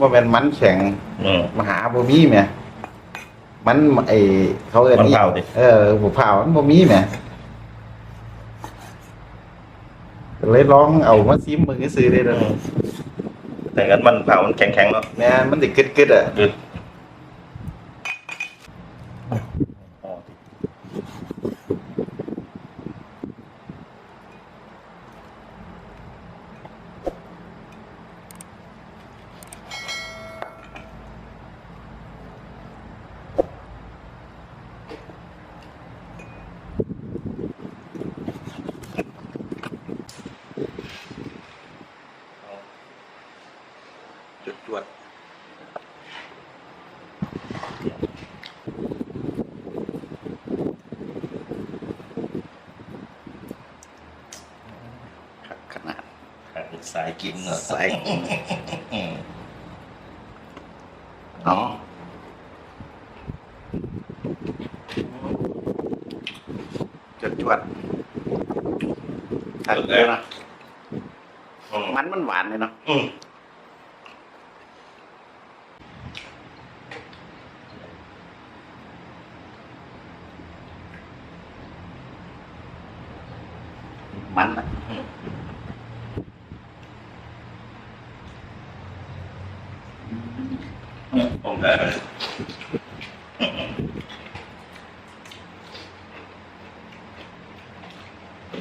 ว่าเป็นมันแข็งอืมมหาบ่มีแหมมันไอเขาเอิ้นมันเผาดิเออหัวเผามันบ่มีแหมเลยลองเอามาซิมมือซื้อได้เลยแต่งั้นมันเผามันแข็งๆเนาะแม่นมันสิกึดๆอะ คือ จุดจวดขนาดสายกินเนอะใส่อืมเนาะจดจวดตัดเลยนะอืมมันมันหวานเลยเนาะ อืมมันอะผมได้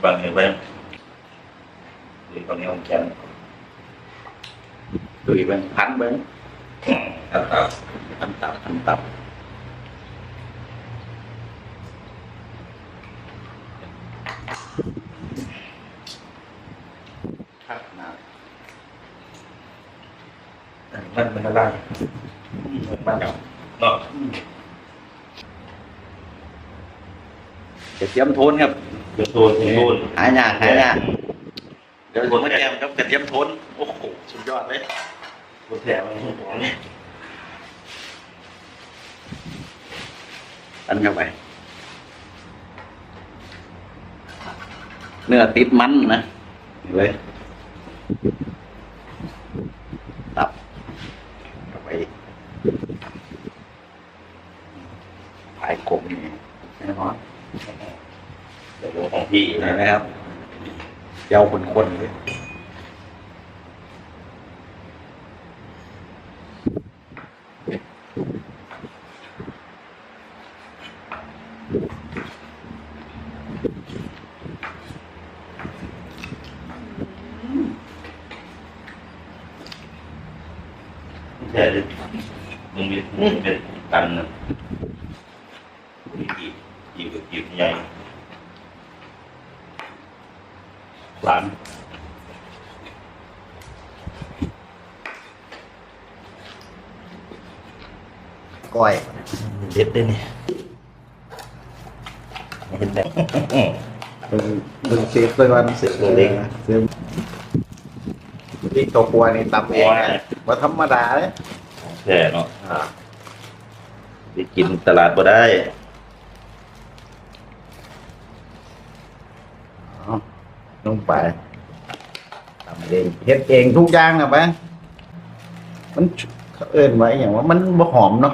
บางอย่างไปดีตอนนี้ผมแขน ดูอีกเบิ้งพันเบิ้ง อืมครับครับ พันตับพันตับครับนะ มันมันอะไรมันเนาะเนาะกระเทียมโทนครับเดี๋ยวตัวตัวตัวหายากหายากเดี๋ยวผมมาแจมครับกระเทียมโทนโอ้โหสุดยอดเลยตัวแถมมันตันเข้าไป เนื้อติดมันนะนี่เลย ตับเข้าไปผายกลมนี่แน่นอน เดี๋ยวของ พี่เห็นะนไหมครับเจ้าคนๆเลยใช่มึงมีมึงเป็นกันนะมีกี่กี่กับกี่ใหญ่ หลานก้อยเด็ดได้เนี่ยเห็นแต่มึงมึงเซฟเลยวันเซฟเลยเซฟที่ตัวครัวนี่ตำเองนะว่าธรรมดาเลยแค่เนาะไปกินตลาดบ่ได้ เอา ลงไปทำเองเฮ็ดเองทุกอย่างนะไปมันเขาเอิ้นไว้อย่างว่ามันบ่หอมเนาะ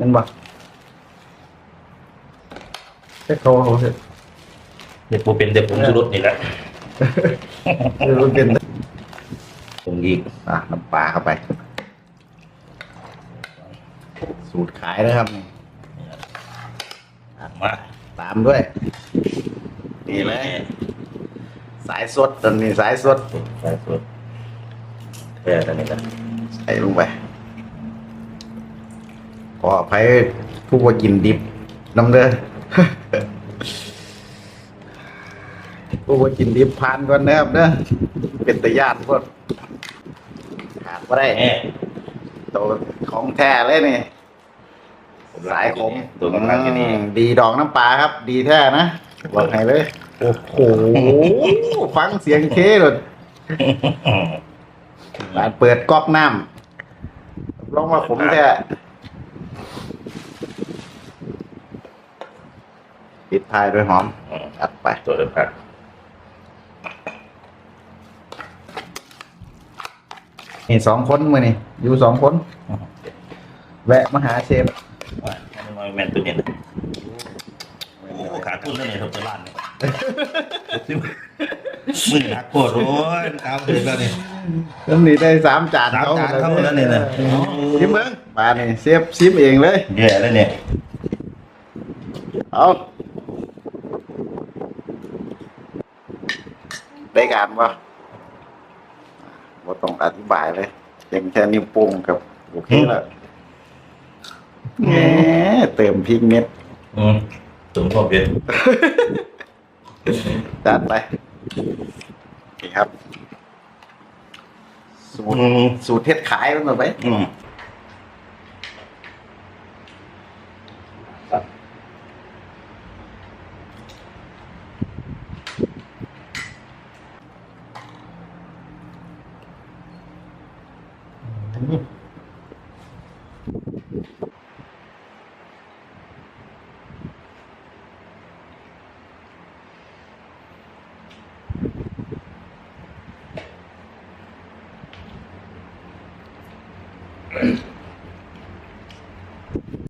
มันบ่แต่เขาเขาเฮ็ดเด็ดปูเป็นเด็ดผมสุรสนี่แหละเออมันเป็นผมอีกอะน้ำปลาเข้าไป สูตรขายนะครับมาตามด้วยนี่เลย สายสดตอนนี้สายสดใส่สุดแค่นั้นนี่แหละใส่ลงไปขออภัยผู้ว่ากินดิบน้ำเด้อ ผู้ว่ากินดิบผ่านก่อนนะครับเด้อเป็นตะยานพวกขาดไม่ได้แม่ตัวของแท้เลยนี่สายขมตัวกำลังที่นี่อืมดีดอกน้ำปลาครับ ดีแท้นะบอกให้เลย โอ้โห ฟังเสียงเคเลยร้านเปิดก๊อกน้ำลองว่าผมแท้ปิดท้ายด้วยหอมอืมอัดไปตัวเดิมครับนี่สองคนมือนี่อยู่สองคน แวะมาหาเชฟว่าอันนี้มันแมนตัวเนี่ยนะโอ้ขาดทุนแล้วเนี่ยผมจะล้านเนี่ย มือหักโคตรโอ้ยตามเลยแล้วเนี่ยก็นี่ได้สามจานสามจานเข้าแล้วเนี่ยนะชิมเบิ้งมานี่เชฟชิมเองเลยแย่แล้วเนี่ยเอาได้การปะว่าต้องอธิบายเลยเพียงแค่นิ้วโป้งกับโอเคแล้วแหมเติมพริกเม็ดอืมถึงพ่อเพียร จัดไปนี่ครับ สูอืตรมสูตรเทศขายมันหน่อยไหมอืม